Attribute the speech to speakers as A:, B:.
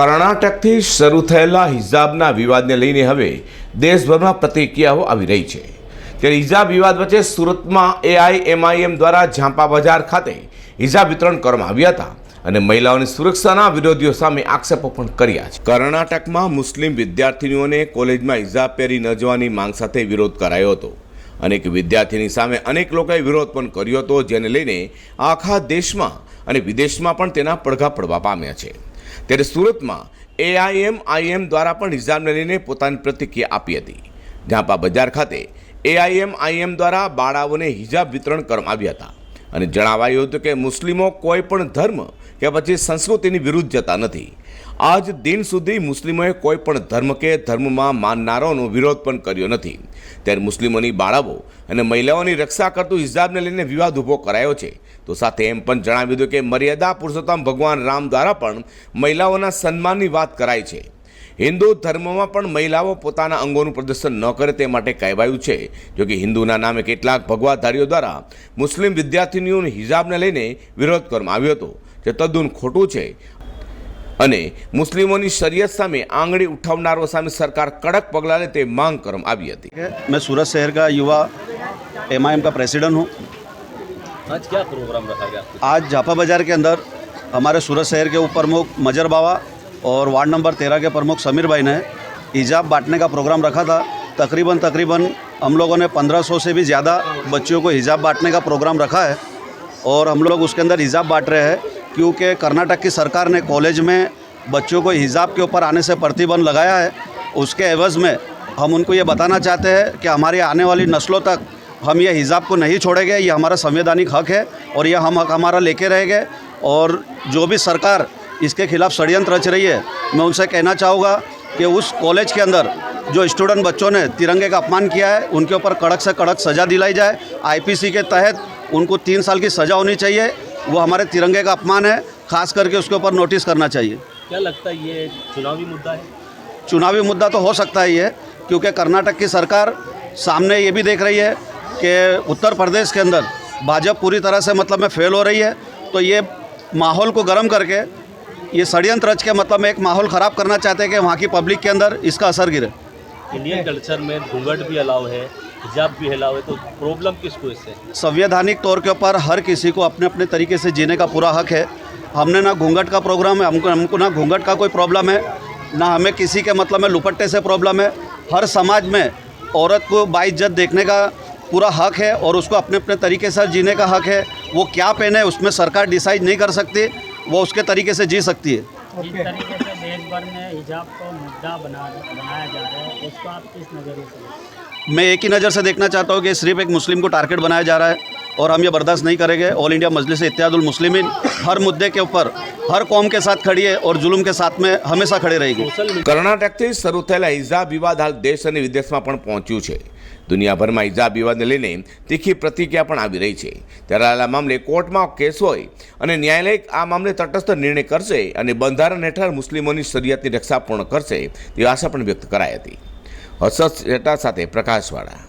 A: કર્ણાટકથી શરૂ થયેલા હિજાબના વિવાદને લઈને હવે દેશભરમાં પ્રતિક્રિયાઓ આવી રહી છે. ત્યારે હિજાબ વિવાદ વચ્ચે સુરતમાં એઆઈએમઆઈએમ દ્વારા ઝાંપા બજાર ખાતે હિજાબ વિતરણ કરવામાં આવ્યા હતા અને મહિલાઓની સુરક્ષાના વિરોધીઓ સામે આક્ષેપો પણ કર્યા છે. કર્ણાટકમાં મુસ્લિમ વિદ્યાર્થીનીઓને કોલેજમાં હિજાબ પહેરી ન જવાની માંગ સાથે વિરોધ કરાયો હતો. અનેક વિદ્યાર્થીની સામે અનેક લોકોએ વિરોધ પણ કર્યો હતો, જેને લઈને આખા દેશમાં અને વિદેશમાં પણ તેના પડઘા પડવા પામ્યા છે. ત્યારે સુરતમાં એઆઈએમ આઈએમ દ્વારા પણ હિજાબને લઈને પોતાની પ્રતિક્રિયા આપી હતી. ઝાંપા બજાર ખાતે એઆઈએમ આઈએમ દ્વારા બાળાઓને હિજાબ વિતરણ કરવામાં આવ્યા હતા. અને જણાવાયું હતું કે મુસ્લિમો કોઈ પણ ધર્મ કે પછી સંસ્કૃતિની વિરુદ્ધ જતા નથી. આજ દિન સુધી મુસ્લિમોએ કોઈ પણ ધર્મ કે ધર્મમાં માનનારાઓનો વિરોધ પણ કર્યો નથી. ત્યારે મુસ્લિમોની બાળાઓ અને મહિલાઓની રક્ષા કરતું હિજાબને લઈને વિવાદ ઊભો કરાયો છે. તો સાથે એમ પણ જણાવ્યું હતું કે મર્યાદા પુરુષોત્તમ ભગવાન રામ દ્વારા પણ મહિલાઓના સન્માનની વાત કરાઈ છે. હિન્દુ ધર્મમાં પણ મહિલાઓ પોતાના અંગોનું પ્રદર્શન ન કરે તે માટે કહેવાયું છે જોકે હિન્દુના નામે કેટલાક ભગવાધારીઓ દ્વારા મુસ્લિમ વિદ્યાર્થીનીઓને હિજાબને લઈને વિરોધ કરવામાં આવ્યો હતો જે તદ્દન ખોટું છે અને મુસ્લિમોની શરીયત સામે આંગળી ઉઠાવનારો સામે સરકાર કડક પગલાં લે તે માંગ કરવામાં આવી હતી
B: है मैं सूरत शहर का युवा एम का प्रेसिडेंट हूँ
C: आज क्या प्रोग्राम रखा गया
B: आज झापा बाज़ार के अंदर हमारे सूरत शहर के उप प्रमुख मजर बाबा और वार्ड नंबर तेरह के प्रमुख समीर भाई ने हिजाब बांटने का प्रोग्राम रखा था। तकरीबन तकरीबन हम लोगों ने 1500 से भी ज़्यादा बच्चियों को हिजाब बांटने का प्रोग्राम रखा है और हम लोग उसके अंदर हिजाब बांट रहे हैं क्योंकि कर्नाटक की सरकार ने कॉलेज में बच्चों को हिजाब के ऊपर आने से प्रतिबंध लगाया है। उसके एवज़ में हम उनको ये बताना चाहते हैं कि हमारी आने वाली नस्लों तक हम ये हिजाब को नहीं छोड़ेंगे, ये हमारा संवैधानिक हक है और यह हम हक हमारा लेके रहेंगे और जो भी सरकार इसके खिलाफ षडयंत्र रच रही है। मैं उनसे कहना चाहूँगा कि उस कॉलेज के अंदर जो स्टूडेंट बच्चों ने तिरंगे का अपमान किया है उनके ऊपर कड़क से कड़क सज़ा दिलाई जाए। आईपीसी के तहत उनको तीन साल की सज़ा होनी चाहिए। वो हमारे तिरंगे का अपमान है। खास करके उसके ऊपर नोटिस करना चाहिए।
C: क्या लगता है ये चुनावी मुद्दा है?
B: चुनावी मुद्दा तो हो सकता है ये क्योंकि कर्नाटक की सरकार सामने ये भी देख रही है कि उत्तर प्रदेश के अंदर भाजपा पूरी तरह से मतलब में फेल हो रही है। तो ये माहौल को गर्म करके ये षड्यंत्र रच के मतलब में एक माहौल ख़राब करना चाहते हैं कि वहाँ की पब्लिक के अंदर इसका असर गिरे।
C: इंडियन कल्चर में घूंघट भी अलाव है हिजाब भी अलाउ है तो प्रॉब्लम किसको इससे?
B: संवैधानिक तौर के ऊपर हर किसी को अपने अपने तरीके से जीने का पूरा हक है। हमने ना घूंघट का प्रोग्राम है हमको हमको ना घूंघट का कोई प्रॉब्लम है ना हमें किसी के मतलब में लुपट्टे से प्रॉब्लम है। हर समाज में औरत को बाइज्जत देखने का पूरा हक है और उसको अपने अपने तरीके से जीने का हक है। वो क्या पहने उसमें सरकार डिसाइड नहीं कर सकती। वो उसके तरीके से जी सकती है
D: जिस तरीके से देश भर में हिजाब को मुद्दा बना बनाया जा रहा है उसको आप किस नज़रिए से देखते हैं?
B: मैं एक ही नज़र से देखना चाहता हूँ कि सिर्फ एक मुस्लिम को टारगेट बनाया जा रहा है और हम ये बर्दाश्त नहीं करेंगे ऑल इंडिया मजलिस इत्यादुल मुस्लिमीन हर मुद्दे के ऊपर हर कौम के साथ खड़ी है और जुल्म के साथ में हमेशा खड़ी रहेगी
C: सोशल
A: કર્ણાટકથી શરૂ થયેલા હિજાબ વિવાદ હાલ દેશ અને વિદેશમાં પણ પહોંચ્યું છે દુનિયાભરમાં ઇજા વિવાદને લઈને તીખી પ્રતિક્રિયા પણ આવી રહી છે. ત્યારે આ મામલે કોર્ટમાં કેસ હોય અને ન્યાયાલય આ મામલે તટસ્થ નિર્ણય કરશે અને બંધારણ હેઠળ મુસ્લિમોની શરિયાતની રક્ષા પૂર્ણ કરશે તેવી આશા પણ વ્યક્ત કરાઈ હતી. હર્ષદ શેઠા સાથે પ્રકાશવાળા.